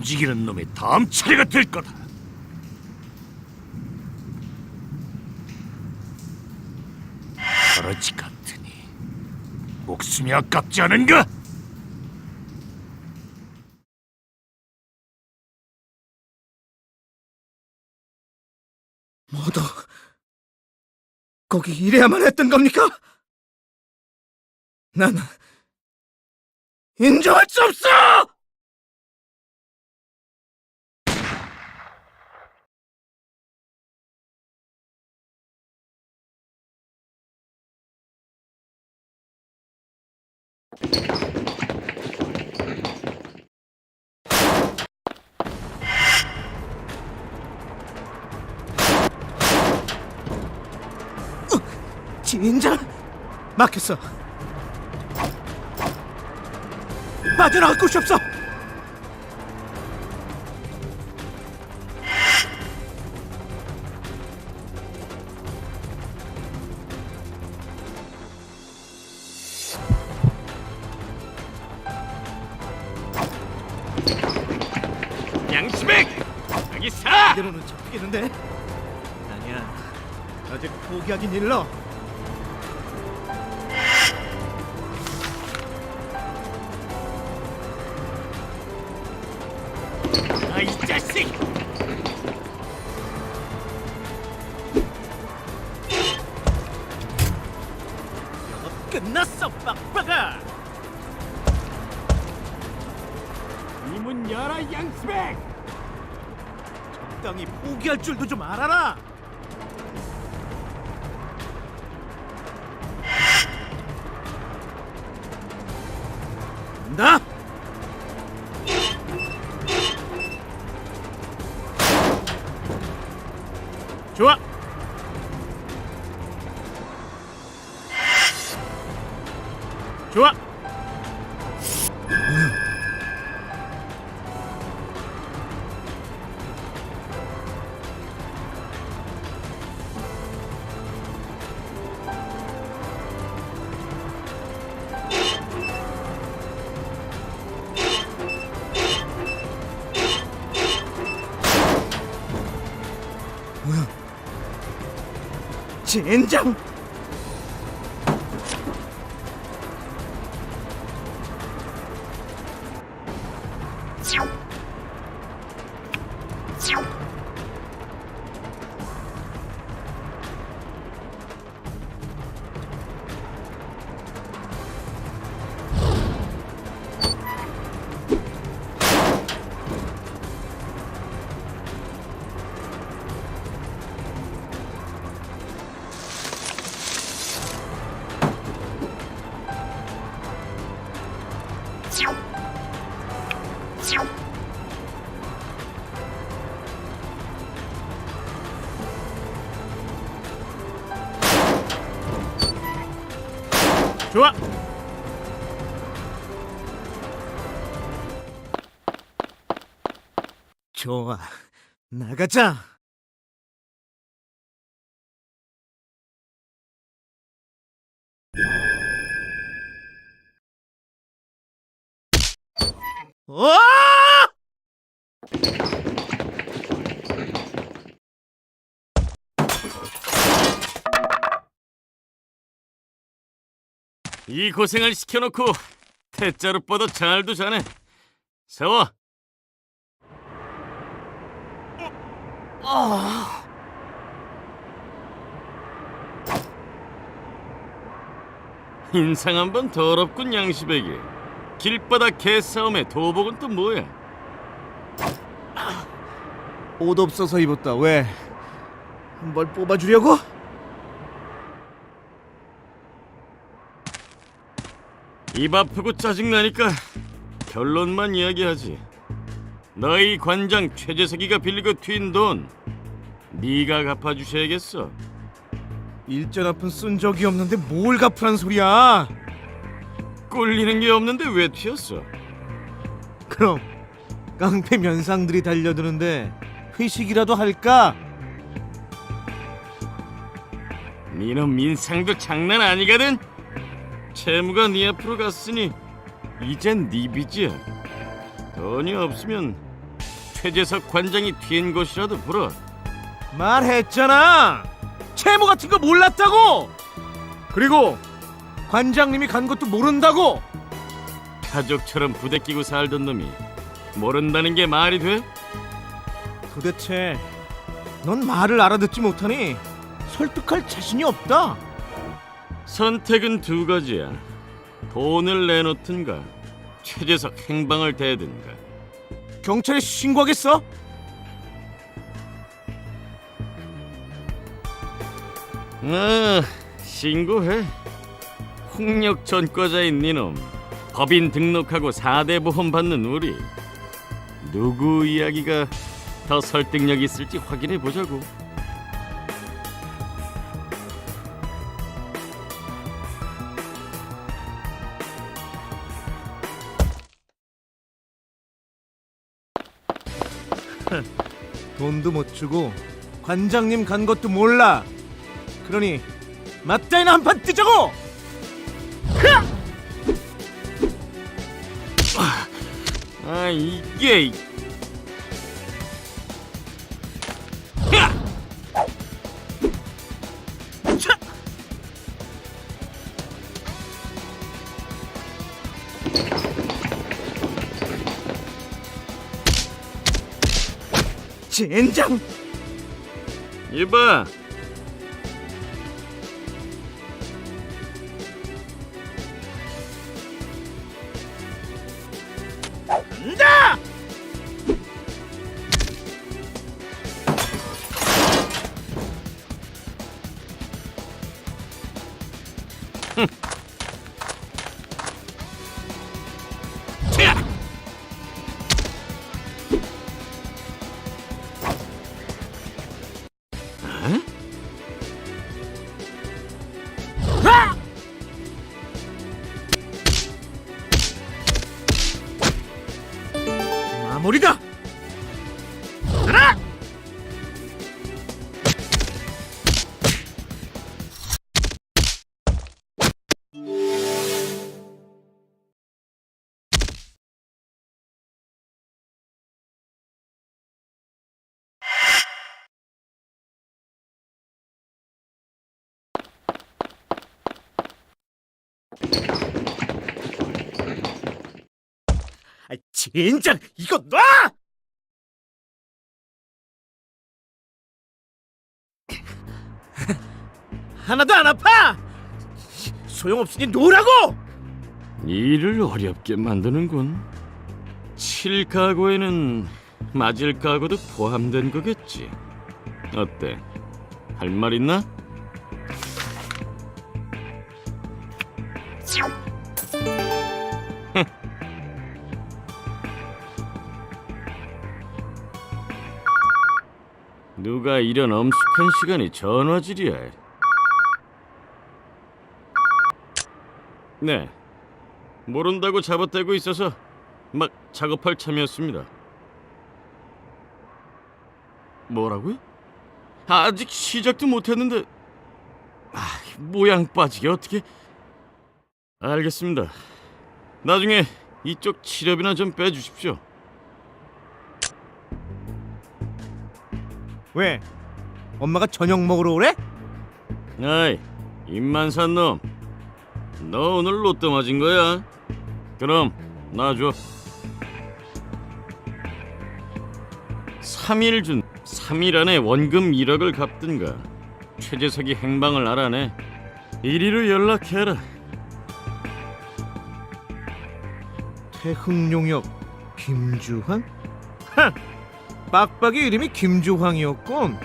움직이는 놈이 다음 차례가 될 거다. 버러지 같으니 목숨이 아깝지 않은가? 모두 거기 이래야만 했던 겁니까? 난 인정할 수 없어! 막혔어. 빠져나갈 곳이 없어. 양심백 여기 사. 이대로는 잡히겠는데? 아니야. 아직 포기하긴 일러. 적당히 포기할 줄도 좀 알아라. 나 좋아. 좋아. 젠장. 좋아. 나가자. 와! 이 고생을 시켜놓고 태자로 뻗어 잘도 자네. 세워. 인상 한 번 더럽군 양시백이. 길바닥 개싸움에 도복은 또 뭐야? 옷 없어서 입었다. 왜? 뭘 뽑아주려고? 입 아프고 짜증나니까 결론만 이야기하지. 너희 관장 최재석이가 빌리고 튄 돈 네가 갚아주셔야겠어. 일전 앞은 쓴 적이 없는데 뭘 갚으란 소리야? 꼴리는 게 없는데 왜 튀었어? 그럼 깡패 면상들이 달려드는데 회식이라도 할까? 니놈 인상도 장난 아니거든. 채무가 네 앞으로 갔으니 이젠 네 빚이야. 돈이 없으면 최재석 관장이 튄 것이라도 불어. 말했잖아. 채무 같은 거 몰랐다고. 그리고 관장님이 간 것도 모른다고. 가족처럼 부대끼고 살던 놈이 모른다는 게 말이 돼? 도대체 넌 말을 알아듣지 못하니 설득할 자신이 없다. 선택은 두 가지야. 돈을 내놓든가 최재석 행방을 대든가. 경찰에 신고하겠어? 아, 신고해. 폭력 전과자인 니놈. 법인 등록하고 4대 보험 받는 우리. 누구 이야기가 더 설득력 있을지 확인해 보자고. 돈도 못 주고 관장님 간 것도 몰라. 그러니 맞다이나 한판 뜨자고. 아, 이게 차! 젠장! 이봐. 아, 젠장! 이거 놔! 하나도 안 아파! 소용없으니 놓으라고! 일을 어렵게 만드는군. 칠 각오에는 맞을 각오도 포함된 거겠지. 어때? 할 말 있나? 누가 이런 엄숙한 시간에 전화질이야? 네, 모른다고 잡아떼고 있어서 막 작업할 참이었습니다. 뭐라고요? 아직 시작도 못했는데 아, 모양 빠지게 어떻게? 알겠습니다. 나중에 이쪽 치료비나 좀 빼주십시오. 왜? 엄마가 저녁 먹으러 오래? 아이, 입만 산 놈. 너 오늘 로또 맞은 거야? 그럼 놔줘. 3일 준 3일 안에 원금 1억을 갚든가 최재석이 행방을 알아내 1위로 연락해라 태흥용역 김주환? 하! 빡빡이 이름이 김주황이었군.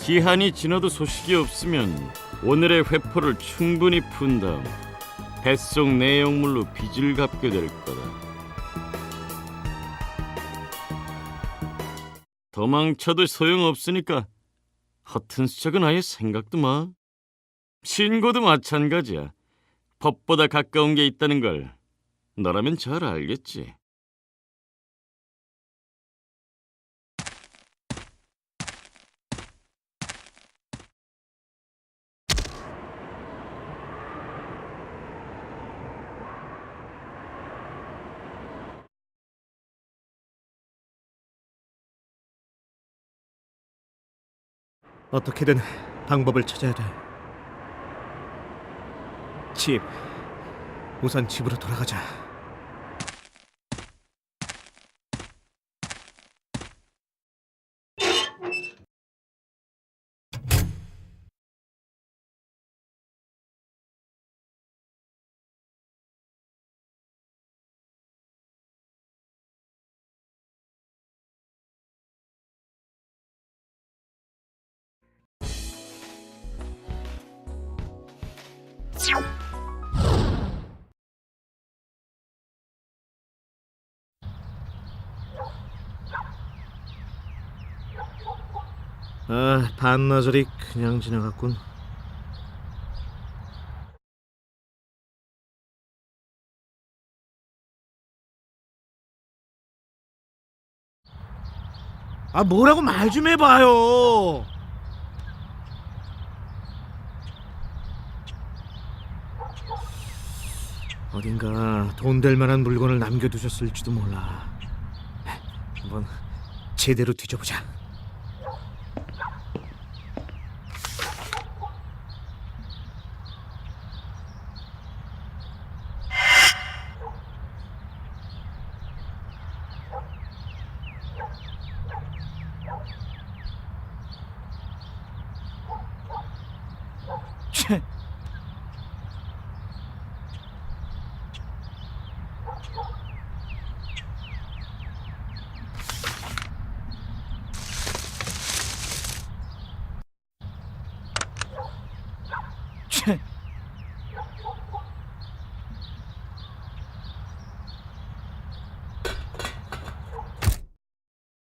기한이 지나도 소식이 없으면 오늘의 회포를 충분히 푼 다음 배송 내용물로 빚을 갚게 될 거다. 도망쳐도 소용없으니까 허튼 수작은 아예 생각도 마. 신고도 마찬가지야. 법보다 가까운 게 있다는 걸 너라면 잘 알겠지 어떻게든 방법을 찾아야 돼. 집. 우선 집으로 돌아가자. 아, 반나절이 그냥 지나갔군. 아, 뭐라고 말 좀 해봐요. 어딘가 돈 될 만한 물건을 남겨두셨을지도 몰라. 한번 제대로 뒤져보자. 채. 채.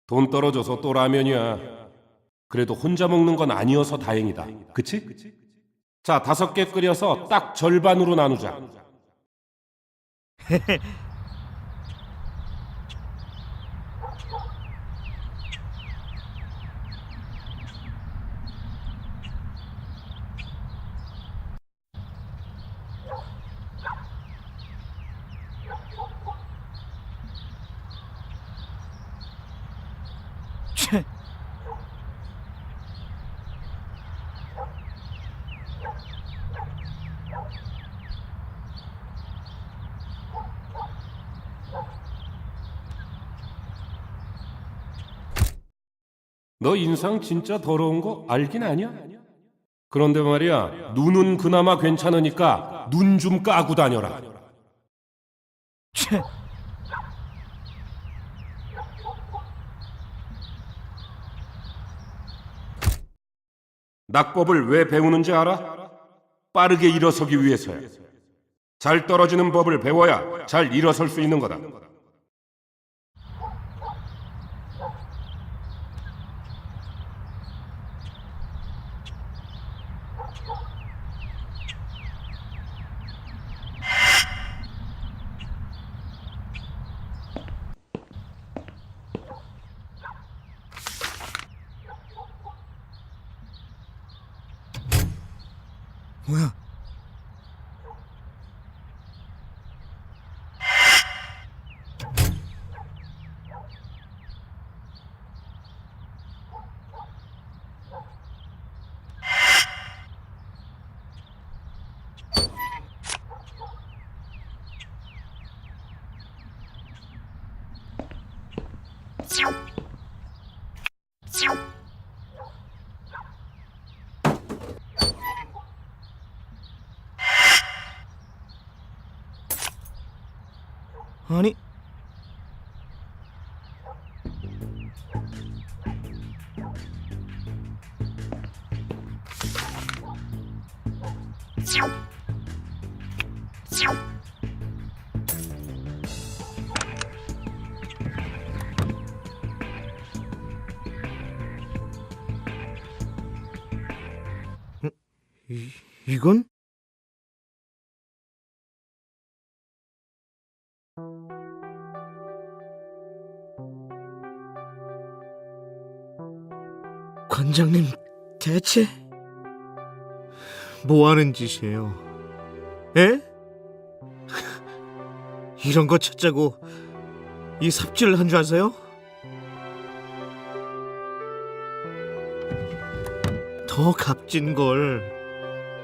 돈 떨어져서 또 라면이야. 그래도 혼자 먹는 건 아니어서 다행이다. 그치? 자, 다섯 개 끓여서 딱 절반으로 나누자. 채. 너 인상 진짜 더러운 거 알긴 아냐? 그런데 말이야, 눈은 그나마 괜찮으니까 눈 좀 까고 다녀라. 채. 낙법을 왜 배우는지 알아? 빠르게 일어서기 위해서야. 잘 떨어지는 법을 배워야 잘 일어설 수 있는 거다. 뭐야? 아니 음, 이, 이건? 관장님 대체 뭐 하는 짓이에요? 에? 이런 거 찾자고 이 삽질을 한 줄 아세요? 더 값진 걸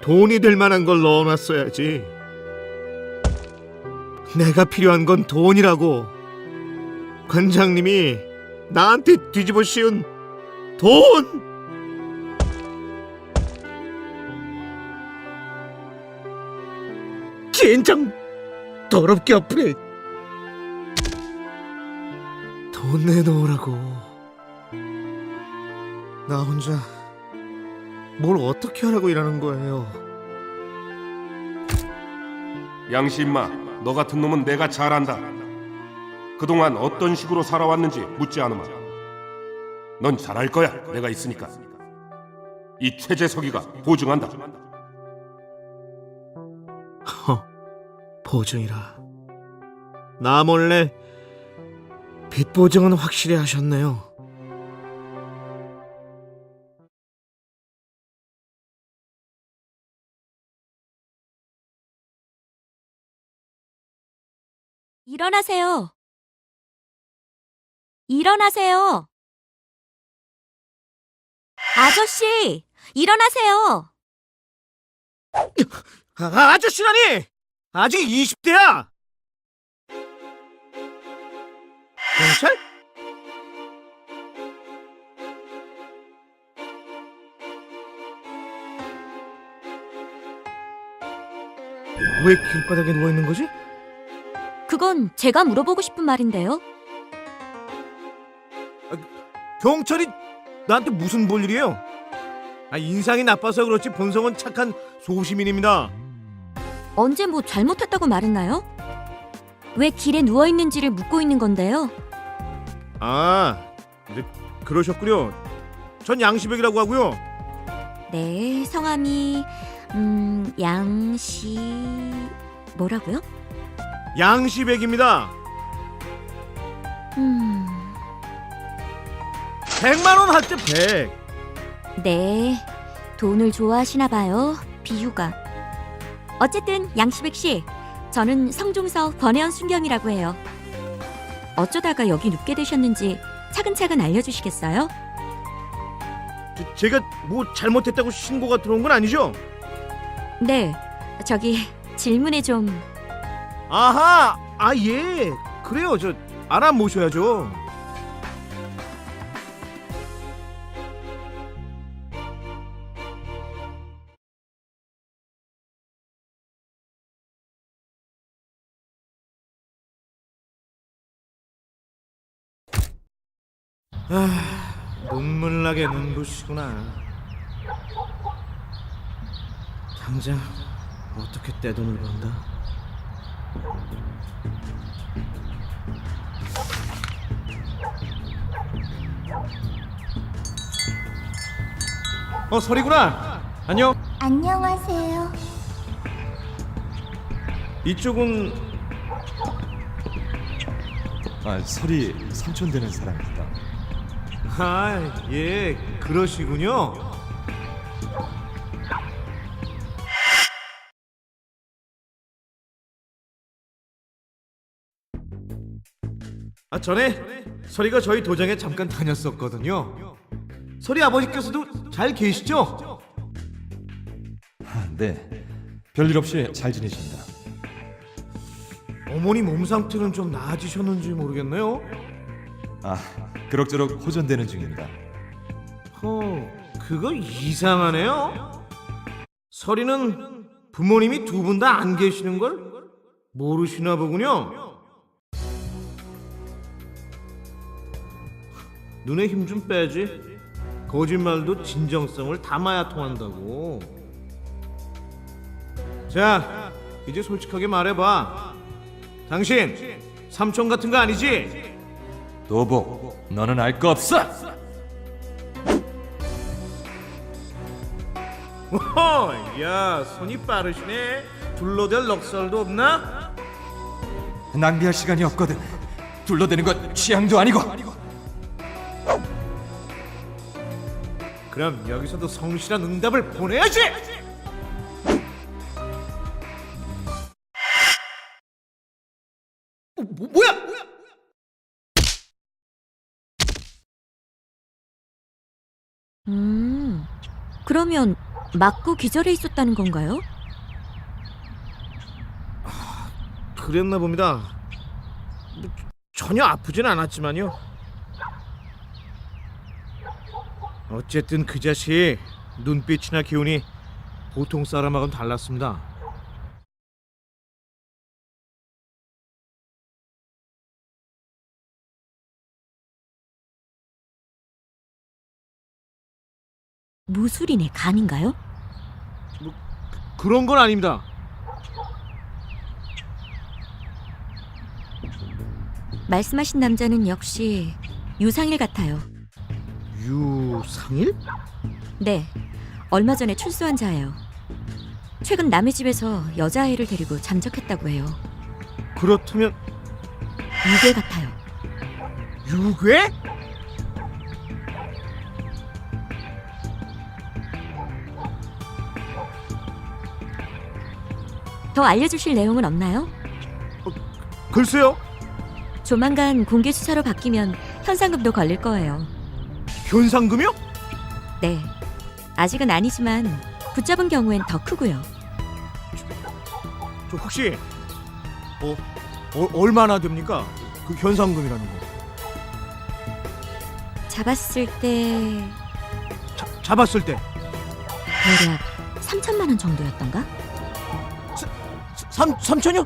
돈이 될 만한 걸 넣어놨어야지. 내가 필요한 건 돈이라고. 관장님이 나한테 뒤집어 씌운 돈. 젠장 더럽게 아프네. 돈 내놓으라고. 나 혼자 뭘 어떻게 하라고 일하는 거예요? 양씨 임마, 너 같은 놈은 내가 잘 안다. 그동안 어떤 식으로 살아왔는지 묻지 않으마. 넌잘알 거야, 내가 있으니까. 이 최재석이가 보증한다. 허, 보증이라. 나 몰래 빚 보증은 확실히 하셨네요. 일어나세요. 일어나세요. 아저씨, 일어나세요. 아, 아저씨라니! 아직 20대야! 경찰? 왜 길바닥에 누워 있는 거지? 그건 제가 물어보고 싶은 말인데요. 경찰이 나한테 무슨 볼 일이에요? 아, 인상이 나빠서 그렇지 본성은 착한 소시민입니다. 언제 뭐 잘못했다고 말했나요? 왜 길에 누워 있는지를 묻고 있는 건데요. 아, 네, 그러셨군요. 전 양시백이라고 하고요. 네, 성함이 음, 양씨 뭐라고요? 양시백입니다. 음, 100만 원 할 때 100. 네. 돈을 좋아하시나 봐요. 비유가. 어쨌든 양시백 씨, 저는 성종서 권혜원 순경이라고 해요. 어쩌다가 여기 눕게 되셨는지 차근차근 알려주시겠어요? 제- 제가 뭐 잘못했다고 신고가 들어온 건 아니죠? 네, 저기 질문에 좀 아하, 아 예. 그래요. 저 알아 모셔야죠. 나게 눈부시구나. 당장 어떻게 떼돈을 번다? 어 설이구나. 안녕. 안녕하세요. 이쪽은 아, 설이 삼촌 되는 사람입니다. 아, 예, 그러시군요. 아, 전에 설이가 저희 도장에 잠깐 다녔었거든요. 설이 아버지께서도 잘 계시죠? 아, 네. 별일 없이 잘 지내십니다. 어머니 몸 상태는 좀 나아지셨는지 모르겠네요. 아, 그럭저럭 호전되는 중입니다. 어, 그거 이상하네요. 설이는 부모님이 두 분 다 안 계시는 걸 모르시나 보군요. 눈에 힘 좀 빼지. 거짓말도 진정성을 담아야 통한다고. 자, 이제 솔직하게 말해봐. 당신 삼촌 같은 거 아니지? 도복, 너는 알 거 없어. 오호, 야, 손이 빠르시네. 둘러댈 넉살도 없나? 낭비할 시간이 없거든. 둘러대는 건 취향도 아니고. 그럼 여기서도 성실한 응답을 보내야지. 음, 그러면 맞고 기절해 있었다는 건가요? 그랬나 봅니다. 뭐, 전혀 아프진 않았지만요. 어쨌든 그 자식 눈빛이나 기운이 보통 사람하고는 달랐습니다. 무술인의 간인가요? 그런 건 아닙니다. 말씀하신 남자는 역시 유상일 같아요. 유상일? 네, 얼마 전에 출소한 자예요. 최근 남의 집에서 여자아이를 데리고 잠적했다고 해요. 그렇다면 유괴 같아요. 유괴? 더 알려주실 내용은 없나요? 글쎄요. 조만간 공개 수사로 바뀌면 현상금도 걸릴 거예요. 현상금이요? 네, 아직은 아니지만 붙잡은 경우엔 더 크고요. 저 혹시 어, 어 얼마나 됩니까? 그 현상금이라는 거. 잡았을 때 자, 잡았을 때 대략 3천만 원 정도였던가? 삼 삼천요?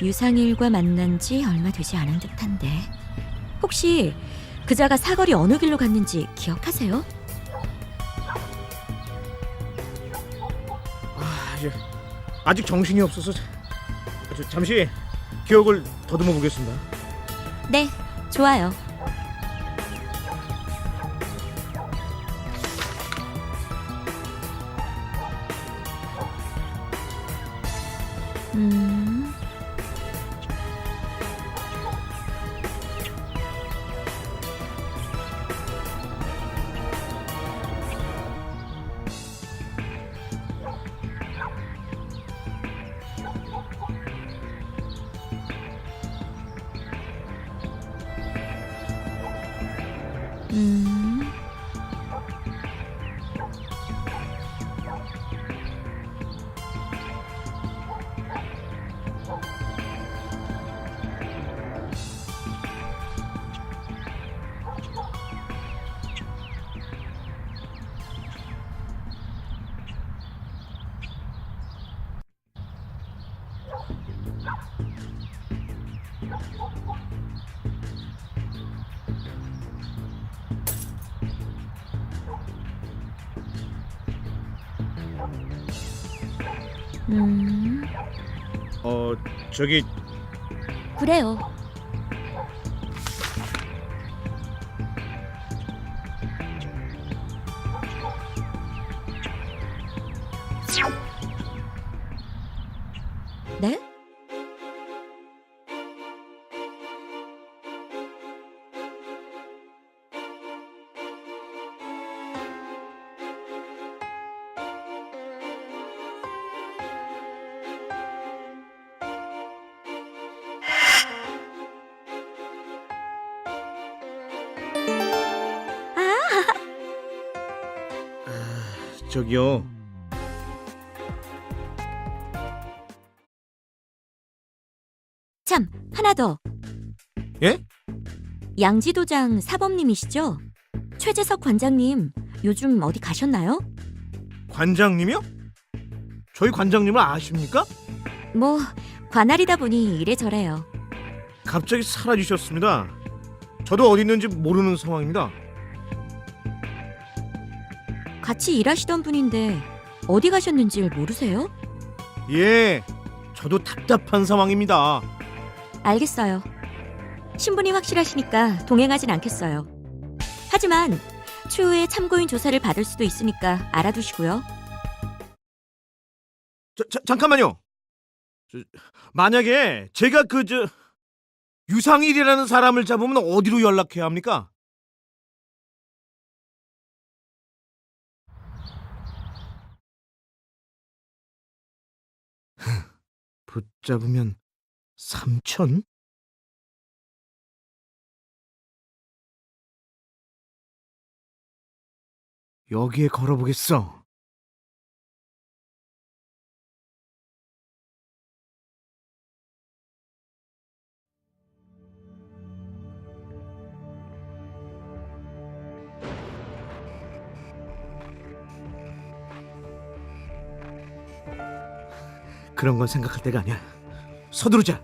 유상일과 만난 지 얼마 되지 않은 듯한데 혹시 그자가 사거리 어느 길로 갔는지 기억하세요? 아, 예. 아직 정신이 없어서 저, 잠시 기억을 더듬어 보겠습니다. 네, 좋아요. 음. 어 저기 그래요. 저기요. 참, 하나 더. 예? 양지도장 사범님이시죠? 최재석 관장님, 요즘 어디 가셨나요? 관장님이요? 저희 관장님을 아십니까? 뭐, 관할이다 보니 이래저래요. 갑자기 사라지셨습니다. 저도 어디 있는지 모르는 상황입니다. 같이 일하시던 분인데 어디 가셨는지 모르세요? 예, 저도 답답한 상황입니다. 알겠어요. 신분이 확실하시니까 동행하진 않겠어요. 하지만 추후에 참고인 조사를 받을 수도 있으니까 알아두시고요. 자, 자, 잠깐만요. 저, 만약에 제가 그 저 유상일이라는 사람을 잡으면 어디로 연락해야 합니까? 붙잡으면 삼천? 여기에 걸어보겠어. 그런 건 생각할 때가 아니야. 서두르자.